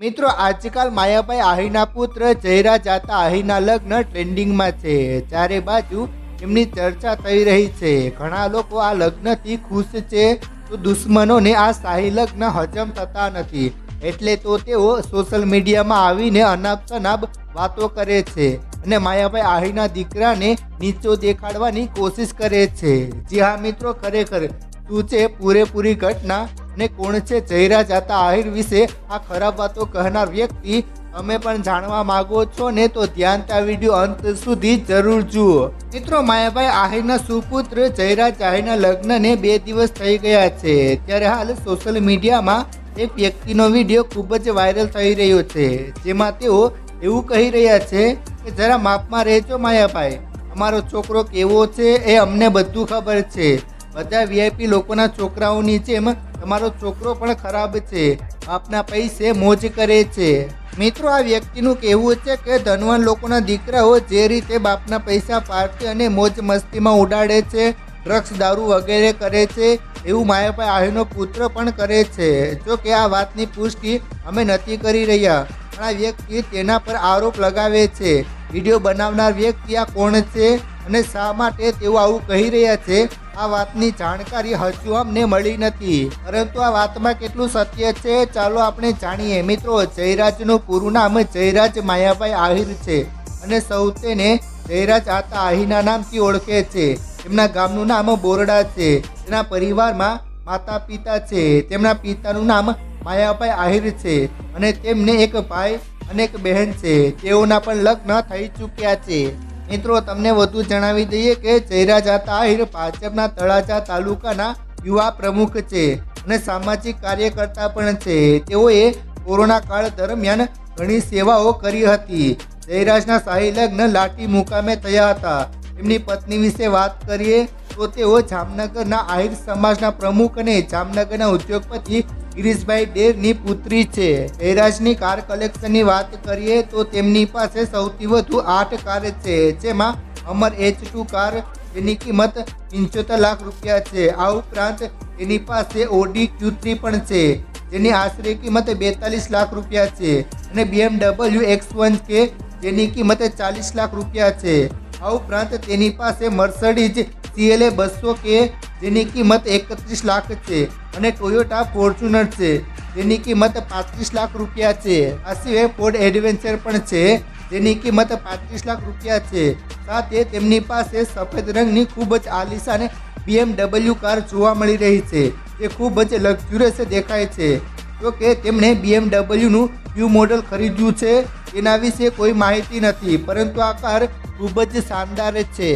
મિત્રો, આજકાલ માયાભાઈ આહીના પુત્ર જયરા જાતા આહીના લગ્ન ટ્રેન્ડિંગમાં છે. ચારે બાજુ એમની ચર્ચા થઈ રહી છે. ઘણા લોકો આ લગ્નથી ખુશ છે. તો દુશ્મનોને આ શાહી લગ્ન હજમ થતા નથી. એટલે તો તેઓ સોશિયલ મીડિયામાં આવીને અનાપ શનાપ વાતો કરે છે અને માયાભાઈ આહીના દીકરાને નીચો દેખાડવાની કોશિશ કરે છે. જી હા મિત્રો, ખરેખર શું છે? પૂરેપૂરી ઘટના? અને કોણ છે જયરા જાતા આહિર વિશે આ ખરાબ વાતો કહેનાર વ્યક્તિ તમે પણ જાણવા માંગો છો ને તો ધ્યાનતા વીડિયો અંત સુધી જરૂર જુઓ. મિત્રો, માયાભાઈ આહિરના સુપુત્ર જયરાજ આહિરના લગ્નને બે દિવસ થઈ ગયા છે. ત્યારે હાલ સોશિયલ મીડિયામાં એક વ્યક્તિનો વીડિયો ખૂબ જ વાયરલ થઈ રહ્યો છે. જેમાં તેઓ એવું કહી રહ્યા છે કે, જરા માપમાં રહેજો માયાભાઈ. અમારો છોકરો કેવો છે એ અમને બધું ખબર છે. બધા વીઆઈપી લોકોના છોકરાઓની જેમ તમારો છોકરો પણ ખરાબ છે. બાપના પૈસે મોજ કરે છે. મિત્રો, આ વ્યક્તિનું કહેવું છે કે ધનવાન લોકોના દીકરાઓ જે રીતે બાપના પૈસા પાર્ટી અને મોજ મસ્તીમાં ઉડાડે છે, ડ્રગ્સ, દારૂ વગેરે કરે છે, એવું માયાભાઈ આહીનો પુત્ર પણ કરે છે. જો કે આ વાતની પુષ્ટિ અમે નથી કરી રહ્યા, પણ આ વ્યક્તિ તેના પર આરોપ લગાવે છે. વીડિયો બનાવનાર વ્યક્તિ આ કોણ છે અને શા માટે તેઓ આવું કહી રહ્યા છે? આ વાતની જાણકારી હજુ અમને મળી નથી. પરંતુ આ વાતમાં કેટલું સત્ય છે, ચાલો આપણે જાણીએ. મિત્રો, જયરાજનું પૂરું નામ જયરાજ માયાભાઈ આહિર છે અને સૌ તેને જયરાજ આતા આહીના નામથી ઓળખે છે. તેમના ગામનું નામ બોરડા છે. તેના પરિવારમાં માતા પિતા છે. તેમના પિતાનું નામ માયાભાઈ આહિર છે અને તેમને એક ભાઈ અને એક બહેન છે. તેઓના પણ લગ્ન થઈ ચૂક્યા છે. મિત્રો, તમને વધુ જણાવી દઈએ કે જયરાજ તાહિર ભાજપના તળાજા તાલુકાના યુવા પ્રમુખ છે અને સામાજિક કાર્યકર્તા પણ છે. તેઓએ કોરોના કાળ દરમિયાન ઘણી સેવાઓ કરી હતી. જયરાજના શાહી લગ્ન લાઠી મુકામે થયા હતા. એમની પત્ની વિશે વાત કરીએ તો તેઓ જામનગરના આહિર સમાજના પ્રમુખ અને જામનગરના ઉદ્યોગપતિ ગિરીશભાઈ ડેરની પુત્રી છે. જયરાજની કાર કલેક્શનની વાત કરીએ તો તેમની પાસે સૌથી વધુ આઠ કાર છે, જેમાં અમર એચ ટુ કાર જેની કિંમત પંચોતેર લાખ રૂપિયા છે. આ ઉપરાંત તેની પાસે ઓડી ક્યુ થ્રી પણ છે, જેની આશરે કિંમત બેતાલીસ લાખ રૂપિયા છે અને બીએમડબલ્યુ એક્સ વન કે જેની કિંમત ચાલીસ લાખ રૂપિયા છે. આ ઉપરાંત તેની પાસે મર્સડીઝ સીએલએ બસો કે જેની કિંમત એકત્રીસ લાખ છે અને ટોયોટા ફોર્ચ્યુનર છે, જેની કિંમત પાંત્રીસ લાખ રૂપિયા છે. આ સિવાય ફોર્ડ એડવેન્ચર પણ છે, જેની કિંમત પાંત્રીસ લાખ રૂપિયા છે. સાથે તેમની પાસે સફેદ રંગની ખૂબ જ આલિશાન બીએમડબલ્યુ કાર જોવા મળી રહી છે તે ખૂબ જ લક્ઝુરિયસ દેખાય છે. તો કે તેમણે બીએમડબલ્યુનું ન્યૂ મોડલ ખરીદ્યું છે, તેના વિશે કોઈ માહિતી નથી, પરંતુ આ કાર ખૂબ જ શાનદાર છે.